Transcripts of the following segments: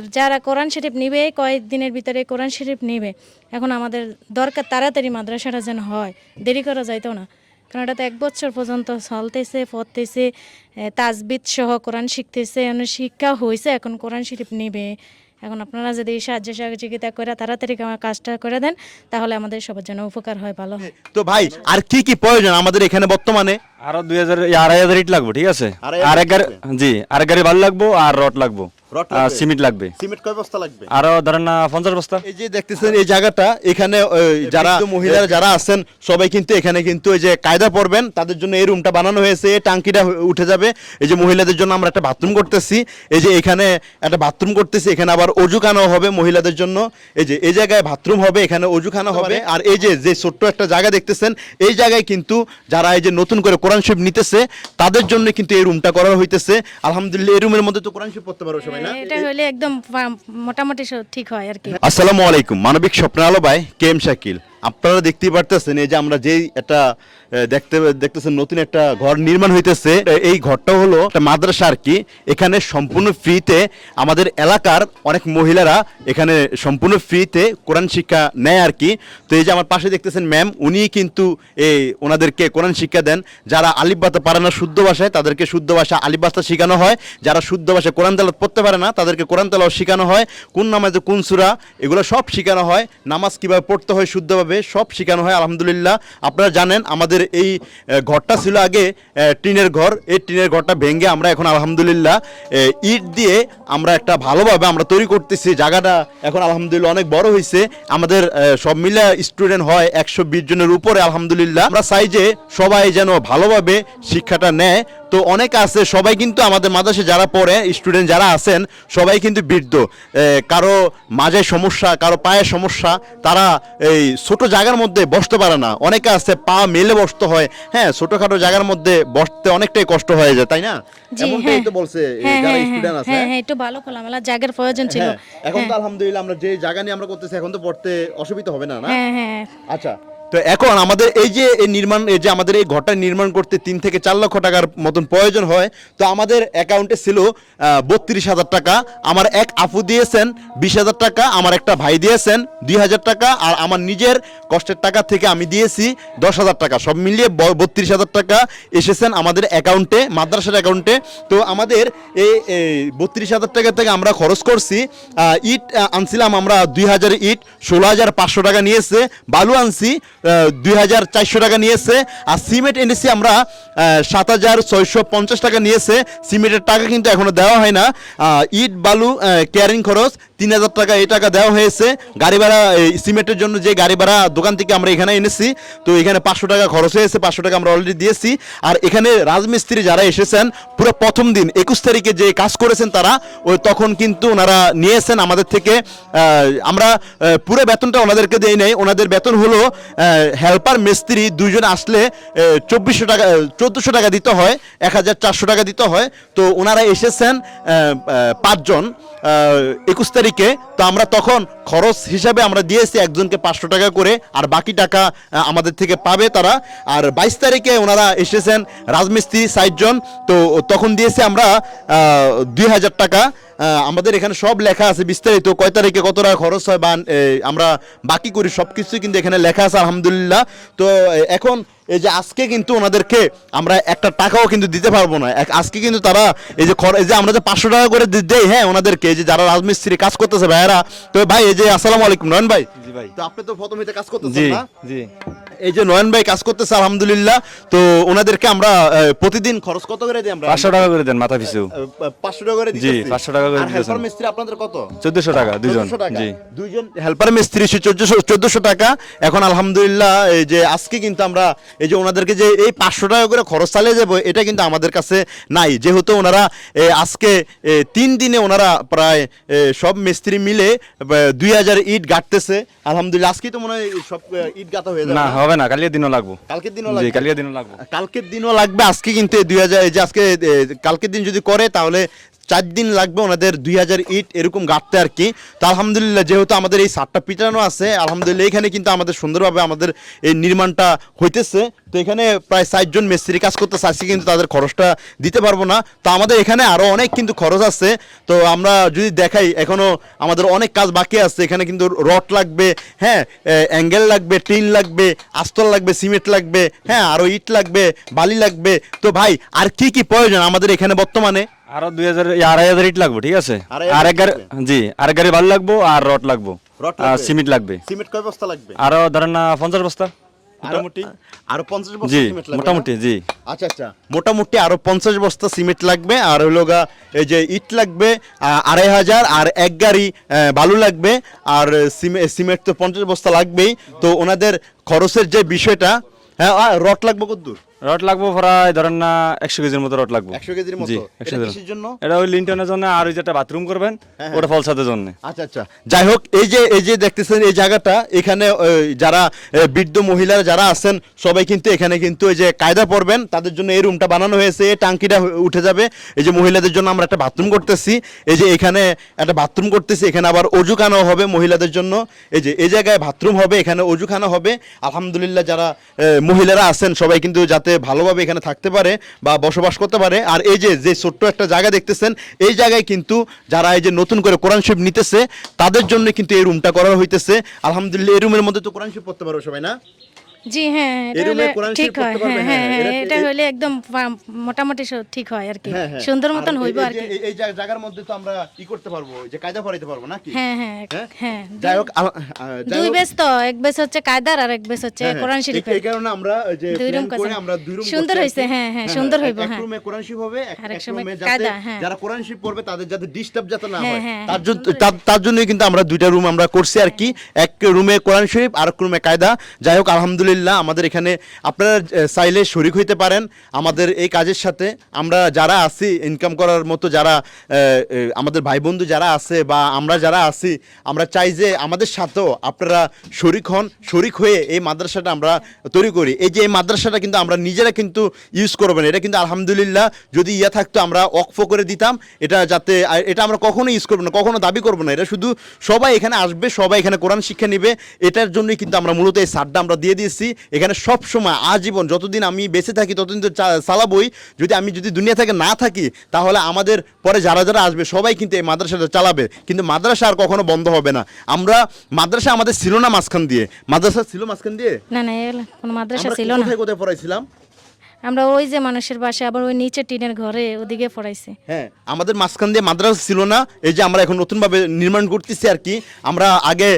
আর যারা কোরআন শরীফ নিবে কয়েকদিনের ভিতরে কোরআন শরীফ নিবে। এখন আমাদের দরকার তাড়াতাড়ি মাদ্রাসাটা যেন হয়। দেরি করা যাইতো না। কারণ এটা তো এক বছর পর্যন্ত চলতেছে পড়তেছে তাজবিদ সহ কোরআন শিখতেছে এখন শিক্ষা হয়েছে এখন কোরআন শরীফ নিবে। এখন আপনারা যদি এই সাহায্য সহযোগিতা করে তাড়াতাড়ি আমার কাজটা করে দেন তাহলে আমাদের সবার জন্য উপকার হয় ভালো। হয় তো ভাই আর কি কি প্রয়োজন আমাদের এখানে বর্তমানে? আরও দুই হাজার আড়াই হাজার ইট লাগবো ঠিক আছে? আর এক গাড়ি জি আর এক গাড়ি ভালো লাগবো আর রড লাগবে? সিমেন্ট লাগবে। সিমেন্ট কয় বস্তা লাগবে? আরও ধরেন না পঞ্চাশ বস্তা। এই যে দেখতেছেন এই জায়গাটা এখানে যারা মহিলারা যারা আছেন সবাই কিন্তু এখানে কিন্তু এই যে কায়দা পড়বেন তাদের জন্য এই রুমটা বানানো হয়েছে এই টাঙ্কিটা উঠে যাবে। এই যে মহিলাদের জন্য আমরা একটা বাথরুম করতেছি। এই যে এখানে একটা বাথরুম করতেছি এখানে আবার অজুখানাও হবে মহিলাদের জন্য। এই যে এই জায়গায় বাথরুম হবে এখানে অজুখানা হবে। আর এই যে যে ছোট্ট একটা জায়গা দেখতেছেন এই জায়গায় কিন্তু যারা এই যে নতুন করে কোরআন শরীফ নিতেছে তাদের জন্য কিন্তু এই রুমটা করা হইতেছে। আলহামদুলিল্লাহ এই রুমের মধ্যে তো কোরআন শরীফ পড়তে পারো সবাই। এটা হলে একদম মোটামুটি ঠিক হয় আর কি। আসসালামু আলাইকুম। মানবিক স্বপ্নালো ভাই কেম শাকিল। আপনারা দেখতেই পারতেছেন, এই যে আমরা যেই একটা দেখতে, দেখতেছেন নতুন একটা ঘর নির্মাণ হইতেছে। এই ঘরটা হলো একটা মাদ্রাসা আর কি। এখানে সম্পূর্ণ ফ্রিতে আমাদের এলাকার অনেক মহিলারা এখানে সম্পূর্ণ ফ্রিতে কোরআন শিক্ষা নেয় আর কি। তো এই যে আমার পাশে দেখতেছেন ম্যাম উনি কিন্তু এই ওনাদেরকে কোরআন শিক্ষা দেন। যারা আলিফ বাতা পারে না শুদ্ধ ভাষায়, তাদেরকে শুদ্ধ ভাষা আলিফ বাস্তা শেখানো হয়। যারা শুদ্ধ ভাষায় কোরআন তেলাওয়াত পড়তে পারে না, তাদেরকে কোরআন তেলাওয়াত শেখানো হয়। কোন নামাজে, কোন সূরা, এগুলো সব শেখানো হয়। নামাজ কীভাবে পড়তে হয় শুদ্ধভাবে সব শেখানো হয়, আলহামদুলিল্লাহ। আপনারা জানেন, আমাদের এই ঘরটা ছিল আগে টিনের ঘর। এই টিনের ঘরটা ভেঙে আমরা এখন, আলহামদুলিল্লাহ ইট দিয়ে আমরা একটা ভালোভাবে আমরা তৈরি করতেছি। জায়গাটা এখন, আলহামদুলিল্লাহ, অনেক বড় হয়েছে আমাদের সব মিলে স্টুডেন্ট হয় একশো বিশ জনের উপরে, আলহামদুলিল্লাহ। আমরা চাই যে সবাই যেন ভালোভাবে শিক্ষাটা নেয়। তো অনেক আছে সবাই কিন্তু আমাদের মাদ্রাসে যারা পড়ে স্টুডেন্ট যারা আছেন সবাই কিন্তু বৃদ্ধ। কারও মাঝে সমস্যা কারও পায়ে সমস্যা তারা এই ছোট জায়গার মধ্যে বসতে পারে না। অনেকে আছে পা মেলে বসতে হয়। হ্যাঁ ছোটখাটো জায়গার মধ্যে বসতে অনেকটাই কষ্ট হয়ে যায় তাই না? জি এমনটাই তো বলছে যারা স্টুডেন্ট আছে। হ্যাঁ একটু ভালো খোলামেলা জায়গার প্রয়োজন ছিল। এখন তো আলহামদুলিল্লাহ আমরা যে জায়গা নিয়ে আমরা করতেছি এখন তো পড়তে অসুবিধা হবে না না? হ্যাঁ হ্যাঁ। আচ্ছা তো এখন আমাদের এই যে এই নির্মাণ, এই যে আমাদের এই ঘরটা নির্মাণ করতে তিন থেকে চার লক্ষ টাকার মতন প্রয়োজন হয়, তো আমাদের অ্যাকাউন্টে ছিল বত্রিশ হাজার টাকা। আমার এক আপু দিয়েছেন বিশ হাজার টাকা, আমার একটা ভাই দিয়েছেন দুই হাজার টাকা, আর আমার নিজের কষ্টের টাকা থেকে আমি দিয়েছি দশ হাজার টাকা। সব মিলিয়ে বত্রিশ হাজার টাকা এসেছেন আমাদের অ্যাকাউন্টে মাদ্রাসার অ্যাকাউন্টে তো আমাদের এই বত্রিশ হাজার টাকা থেকে আমরা খরচ করছি ইট, আনছিলাম আমরা দুই হাজার ইট, ষোলো হাজার পাঁচশো টাকা নিয়েছে, বালু আনছি। দুই হাজার চারশো টাকা নিয়েছে। আর সিমেন্ট এনেছি আমরা সাত হাজার ছয়শো পঞ্চাশ টাকা নিয়েছে। সিমেন্টের টাকা কিন্তু এখনও দেওয়া হয় না। ইট, বালু ক্যারিং খরচ তিন হাজার টাকা এই টাকা দেওয়া হয়েছে। গাড়ি ভাড়া সিমেন্টের জন্য যে গাড়ি ভাড়া দোকান থেকে আমরা এখানে এনেছি, তো এখানে পাঁচশো টাকা খরচ হয়েছে, পাঁচশো টাকা আমরা অলরেডি দিয়েছি। আর এখানে রাজমিস্ত্রি যারা এসেছেন, পুরো প্রথম দিন, একুশ তারিখে যে কাজ করেছেন তারা, ওই তখন কিন্তু ওনারা নিয়েছেন আমাদের থেকে। আমরা পুরো বেতনটা ওনাদেরকে দেই নাই। ওনাদের বেতন হলো হেল্পার মিস্ত্রি দুইজন আসলে চব্বিশশো টাকা চোদ্দোশো টাকা দিতে হয় এক হাজার চারশো টাকা দিতে হয়। তো ওনারা এসেছেন পাঁচজন একুশ তারিখে। তো আমরা তখন খরচ হিসাবে আমরা দিয়েছি একজনকে পাঁচশো টাকা করে, আর বাকি টাকা আমাদের থেকে পাবে তারা। আর বাইশ তারিখে ওনারা এসেছেন, রাজমিস্ত্রি ষাটজন তো তখন দিয়েছি আমরা দুই হাজার টাকা। আমাদের এখানে সব লেখা আছে বিস্তারিত কয় তারিখে কত টাকা খরচ হয় বা আমরা বাকি করি সব কিছুই কিন্তু এখানে লেখা আছে আলহামদুলিল্লাহ। তো এখন এই যে আজকে কিন্তু ওনাদেরকে আমরা একটা টাকাও কিন্তু দিতে পারব না। আজকে কিন্তু তারা এই যে খর- এই যে আমরা যে পাঁচশো টাকা করে দেই হ্যাঁ ওনাদেরকে এই যে যারা রাজমিস্ত্রি কাজ করতেছে ভাইয়েরা। তো ভাই এই যে আসসালামু আলাইকুম নয়ন ভাই। জি ভাই। তো আপনি তো প্রথম কাজ জি করতেছেন না? জি। এই যে নয়ন ভাই কাজ করতেছে আলহামদুলিল্লাহ। তো ওনাদেরকে আমরা প্রতিদিন খরচ কত করে দিই আমরা? পাঁচশো টাকা করে দেন মাথা পিছু। পাঁচশো টাকা করে জি। 500 টাকা করে হেল্পার মিস্ত্রি আপনাদের কত? চোদ্দশো টাকা দুজন জি। দুইজন হেল্পার মিস্ত্রি সে চোদ্দশো চোদ্দশো টাকা। এখন আলহামদুলিল্লাহ এই যে আজকে কিন্তু আমরা এই যে ওনাদেরকে যে এই পাঁচশো টাকা করে খরচ চালিয়ে যাব এটা কিন্তু আমাদের কাছে নাই। যেহেতু ওনারা আজকে তিন দিনে ওনারা প্রায় সব মিস্ত্রি মিলে দুই হাজার ইট গাঁটতেছে। আলহামদুলিল্লাহ আজকেই তো মনে হয় সব ইট গাঁথা হয়ে যাবে না? হবে না কালকের দিনও লাগবো। কালকের দিনও লাগবে? কালকের দিনও লাগবো। কালকের দিনও লাগবে? আজকে কিন্তু দুই হাজার এই যে আজকে কালকের দিন যদি করে তাহলে চার দিন লাগবে ওনাদের দুই হাজার ইট এরকম গাঁটতে আর কি। তো আলহামদুলিল্লাহ যেহেতু আমাদের এই সারটা পিটানো আছে, আলহামদুলিল্লাহ এখানে কিন্তু আমাদের সুন্দরভাবে আমাদের এই নির্মাণটা হইতেছে। তো এখানে প্রায় ষাটজন মিস্ত্রি কাজ করতে আজকে কিন্তু তাদের খরচটা দিতে পারব না। তো আমাদের এখানে আরও অনেক কিন্তু খরচ আছে। তো আমরা যদি দেখাই, এখনও আমাদের অনেক কাজ বাকি আছে। এখানে কিন্তু রড লাগবে হ্যাঁ অ্যাঙ্গেল লাগবে, টিন লাগবে আস্তল লাগবে, সিমেন্ট লাগবে হ্যাঁ আরও ইট লাগবে, বালি লাগবে। তো ভাই, আর কি কি প্রয়োজন আমাদের এখানে বর্তমানে? আরও দুই হাজার আড়াই হাজার ইট লাগবো ঠিক আছে? আর এক গাড়ি জি আর এক গাড়ি বালু লাগবো আর রড লাগবো। আর সিমেন্ট লাগবে। সিমেন্ট কয় বস্তা লাগবে? আরও ধরেন না পঞ্চাশ বস্তা। মোটামুটি? আরও পঞ্চাশ বস্তা সিমেন্ট লাগবে মোটামুটি জি। আচ্ছা আচ্ছা। মোটামুটি আরও পঞ্চাশ বস্তা সিমেন্ট লাগবে আর হলো গা এই যে ইট লাগবে আড়াই হাজার আর এক গাড়ি আহ, বালু লাগবে। আর সিমে- সিমেন্ট তো পঞ্চাশ বস্তা লাগবেই। তো ওনাদের খরচের যে বিষয়টা হ্যাঁ রড লাগবে কদ্দূর রড লাগবো প্রায় ধরেন না একশো কেজির মতো রড লাগবো। একশো কেজির মতো। এটা কিসের জন্য? এটা ওই লিন্টনের জন্য আর ওই যেটা বাথরুম করবেন হ্যাঁ, ওটা ফলসাদের জন্য। আচ্ছা আচ্ছা। যাই হোক এই যে এই যে দেখতেছেন এই জায়গাটা এখানে যারা বৃদ্ধ মহিলারা যারা আছেন সবাই কিন্তু এখানে কিন্তু এই যে কায়দা পড়বেন তাদের জন্য এই রুমটা বানানো হয়েছে এই টাঙ্কিটা উঠে যাবে। এই যে মহিলাদের জন্য আমরা একটা বাথরুম করতেছি। এই যে এখানে একটা বাথরুম করতেছি এখানে আবার অজুখানা হবে মহিলাদের জন্য। এই যে এই জায়গায় বাথরুম হবে এখানে অজুখানা হবে। আলহামদুলিল্লাহ যারা মহিলারা আছেন সবাই কিন্তু যাতে ভালোভাবে এখানে থাকতে পারে বা বসবাস করতে পারে। আর এই যে যে ছোট্ট একটা জায়গা দেখতেছেন, এই জায়গায় কিন্তু যারা এই যে নতুন করে কোরআন শরীফ নিতেছে, তাদের জন্য কিন্তু এই রুমটা করা হইতেছে। আলহামদুলিল্লাহ, এই রুমের মধ্যে তো কোরআন শরীফ পড়তে পারো সবাই, না? জি হ্যাঁ রুমে ঠিক হয় হ্যাঁ হ্যাঁ, হ্যাঁ এটা হলে একদম মোটামুটি ঠিক হয় আর কি হ্যাঁ, হ্যাঁ। সুন্দর মতন হইব আর কি এই- জায়গার মধ্যে তো আমরা ই করতে পারব যে কায়দা পড়াইতে পারব নাকি হ্যাঁ হ্যাঁ হ্যাঁ? হ্যাঁ যাই হোক দুই বেশ তো এক বেশ হচ্ছে কায়দার আর এক বেশ হচ্ছে কোরআন শরীফের এই কারণে আমরা যে দুই room করে আমরা দুই room সুন্দর কি। হ্যাঁ, হ্যাঁ, সুন্দর হইব, হ্যাঁ। room এ কোরআন শরীফ হবে এক- এক এক যাতে হ্যাঁ। যারা কোরআন শরীফ পড়বে তাদের যাতে ডিস্টার্ব যাতে না হ্যাঁ, তার জন্য তার জন্যই কিন্তু আমরা দুইটা রুম আমরা করছি আর কি এক রুমে কোরআন শরীফ আর এক রুমে কায়দা যাই হোক আলহামদুলিল্লাহ আমাদের এখানে আপনারা চাইলে শরিক হইতে পারেন। আমাদের এই কাজের সাথে আমরা যারা আছি ইনকাম করার মতো যারা আমাদের ভাই বন্ধু যারা আছে বা আমরা যারা আছি, আমরা চাই যে আমাদের সাথেও আপনারা শরিক হন, শরিক হয়ে এই মাদ্রাসাটা আমরা তৈরি করি। এই যে এই মাদ্রাসাটা কিন্তু আমরা নিজেরা কিন্তু ইউজ করবেন। এটা কিন্তু আলহামদুলিল্লাহ, যদি ইয়া থাকতো আমরা অক্ফ করে দিতাম। এটা যাতে এটা আমরা কখনো ইউজ করব না, কখনো দাবি করব না। এটা শুধু সবাই এখানে আসবে, সবাই এখানে কোরআন শিক্ষা নেবে। এটার জন্যই কিন্তু আমরা মূলত এই সারটা আমরা দিয়ে দিয়েছি। এখানে সব সময় আজীবন যতদিন আমি বেঁচে থাকি ততদিন তো চালাবই। যদি আমি যদি দুনিয়া থেকে না থাকি তাহলে আমাদের পরে যারা যারা আসবে সবাই কিন্তু এই মাদ্রাসাটা চালাবে। কিন্তু মাদ্রাসা আর কখনো বন্ধ হবে না। আমরা মাদ্রাসা আমাদের ছিল না মাঝখান দিয়ে। মাদ্রাসা ছিল মাঝখান দিয়ে? না না কোনো মাদ্রাসা ছিল না। কোথায় কোথায় পড়াইছিলাম? আমরা ওই যে মানুষের বাসে আবার ওই নিচে টিনের ঘরে ওদিকে পড়াইছি। হ্যাঁ আমাদের মাঝখান দিয়ে মাদ্রাসা ছিল না এই যে আমরা এখন নতুনভাবে নির্মাণ করতেছি আর কি আমরা আগে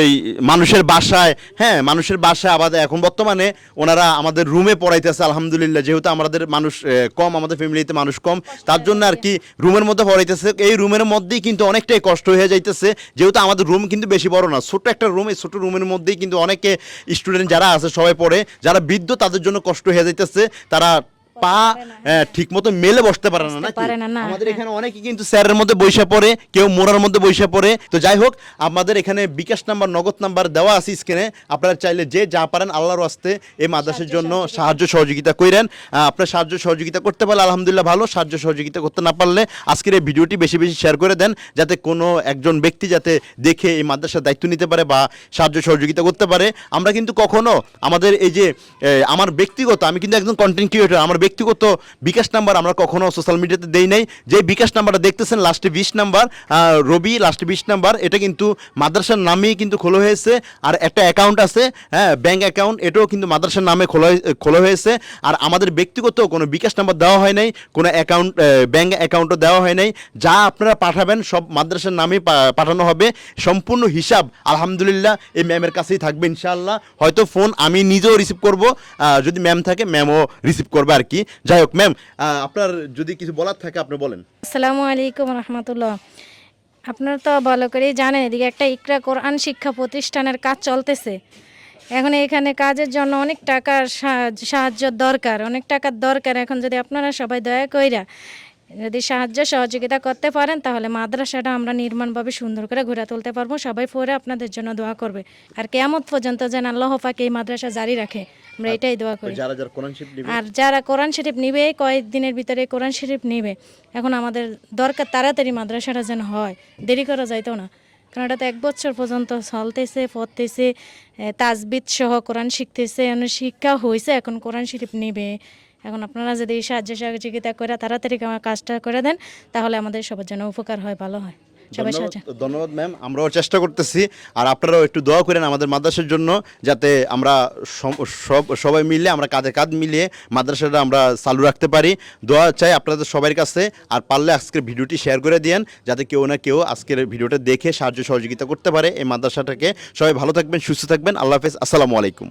এই মানুষের বাসায় হ্যাঁ মানুষের বাসায় আবার এখন বর্তমানে ওনারা আমাদের রুমে পড়াইতেছে আলহামদুলিল্লাহ যেহেতু আমাদের মানুষ কম আমাদের ফ্যামিলিতে মানুষ কম তার জন্য আর কি রুমের মধ্যে পড়াইতেছে এই রুমের মধ্যেই কিন্তু অনেকটাই কষ্ট হয়ে যাইতেছে যেহেতু আমাদের রুম কিন্তু বেশি বড় না ছোট্ট একটা রুম এই ছোট রুমের মধ্যেই কিন্তু অনেকে স্টুডেন্ট যারা আছে সবাই পড়ে যারা বৃদ্ধ তাদের জন্য কষ্ট হয়ে যাইতেছে তারা পা ঠিক মতো মেলে বসতে পারে না, আমাদের হ্যাঁ। এখানে অনেকে কিন্তু স্যারের মধ্যে বৈশা পড়ে কেউ মোড়ার মধ্যে বৈশা পড়ে। তো যাই হোক আমাদের এখানে বিকাশ নাম্বার নগদ নাম্বার দেওয়া আছে স্ক্রিনে। আপনারা চাইলে যে যা পারেন আল্লাহর আস্তে এই মাদ্রাসার জন্য সাহায্য। সহযোগিতা করেন আপনার সাহায্য সহযোগিতা করতে পারলে আলহামদুলিল্লাহ ভালো। সাহায্য সহযোগিতা করতে না পারলে আজকের এই ভিডিওটি বেশি বেশি শেয়ার করে দেন যাতে কোনো একজন ব্যক্তি যাতে দেখে এই মাদ্রাসার দায়িত্ব নিতে পারে বা সাহায্য সহযোগিতা করতে পারে। আমরা কিন্তু কখনো আমাদের এই যে আমার ব্যক্তিগত আমি কিন্তু একজন কন্টেন্ট ক্রিয়েটর আমার ব্যক্তিগত বিকাশ নাম্বার আমরা কখনো সোশ্যাল মিডিয়াতে দেই নাই। যে বিকাশ নাম্বারটা দেখতেছেন লাস্টে বিশ নাম্বার রবি লাস্টে বিশ নাম্বার, এটা কিন্তু মাদ্রাসার নামেই কিন্তু খোলা হয়েছে। আর একটা অ্যাকাউন্ট আছে হ্যাঁ ব্যাঙ্ক অ্যাকাউন্ট এটাও কিন্তু মাদ্রাসার নামে খোলা খোলা হয়েছে। আর আমাদের ব্যক্তিগত কোনো বিকাশ নাম্বার দেওয়া হয় নাই, কোনো অ্যাকাউন্ট ব্যাঙ্ক অ্যাকাউন্টও দেওয়া হয় নাই। যা আপনারা পাঠাবেন, সব মাদ্রাসার নামেই পাঠানো হবে। সম্পূর্ণ হিসাব, আলহামদুলিল্লাহ, এই ম্যামের কাছেই থাকবে, ইনশাআল্লাহ। হয়তো ফোন আমি নিজেও রিসিভ করব যদি ম্যাম থাকে ম্যামও রিসিভ করবে আর কি। যাই হোক ম্যাম আপনার যদি কিছু বলার থাকে, আপনি বলেন। আসসালামু আলাইকুম রহমতুল্লাহ। আপনারা তো ভালো করেই জানেন, এদিকে একটা ইকরা কোরআন শিক্ষা প্রতিষ্ঠানের কাজ চলতেছে। এখন এখানে কাজের জন্য অনেক টাকার সাহায্য দরকার, অনেক টাকার দরকার। এখন যদি আপনারা সবাই দয়া কইরা যদি সাহায্য সহযোগিতা করতে পারেন তাহলে মাদ্রাসাটা আমরা নির্মাণভাবে সুন্দর করে ঘুরে তুলতে পারব। সবাই পরে আপনাদের জন্য দোয়া করবে। আর কেয়ামত পর্যন্ত যেন আল্লাহ পাক এই মাদ্রাসা জারি রাখে। আমরা এটাই দোয়া করি। আর যারা কোরআন শরীফ নিবে কয়েকদিনের ভিতরে কোরআন শরীফ নিবে এখন আমাদের দরকার তাড়াতাড়ি মাদ্রাসাটা যেন হয়। দেরি করা যাইতো না। কারণ এটা তো এক বছর পর্যন্ত চলতেছে পড়তেছে তাজবিদ সহ কোরআন শিখতেছে শিক্ষা হয়েছে এখন কোরআন শরীফ নিবে। এখন আপনারা যদি এই সাহায্য সহযোগিতা করে তাড়াতাড়ি আমার কাজটা করে দেন তাহলে আমাদের সবার জন্য উপকার হয় ভালো হয়। সবাই ধন্যবাদ সাহায্য ধন্যবাদ ম্যাম আমরাও চেষ্টা করতেছি। আর আপনারাও একটু দোয়া করেন আমাদের মাদ্রাসার জন্য যাতে আমরা সব সবাই মিলে আমরা কাঁধে কাঁধ মিলিয়ে মাদ্রাসাটা আমরা চালু রাখতে পারি। দোয়া চাই আপনাদের সবার কাছে। আর পারলে আজকের ভিডিওটি শেয়ার করে দিয়েন যাতে কেউ না কেউ আজকের ভিডিওটা দেখে সাহায্য সহযোগিতা করতে পারে এই মাদ্রাসাটাকে। সবাই ভালো থাকবেন সুস্থ থাকবেন। আল্লাহ হাফেজ। আসসালামু আলাইকুম।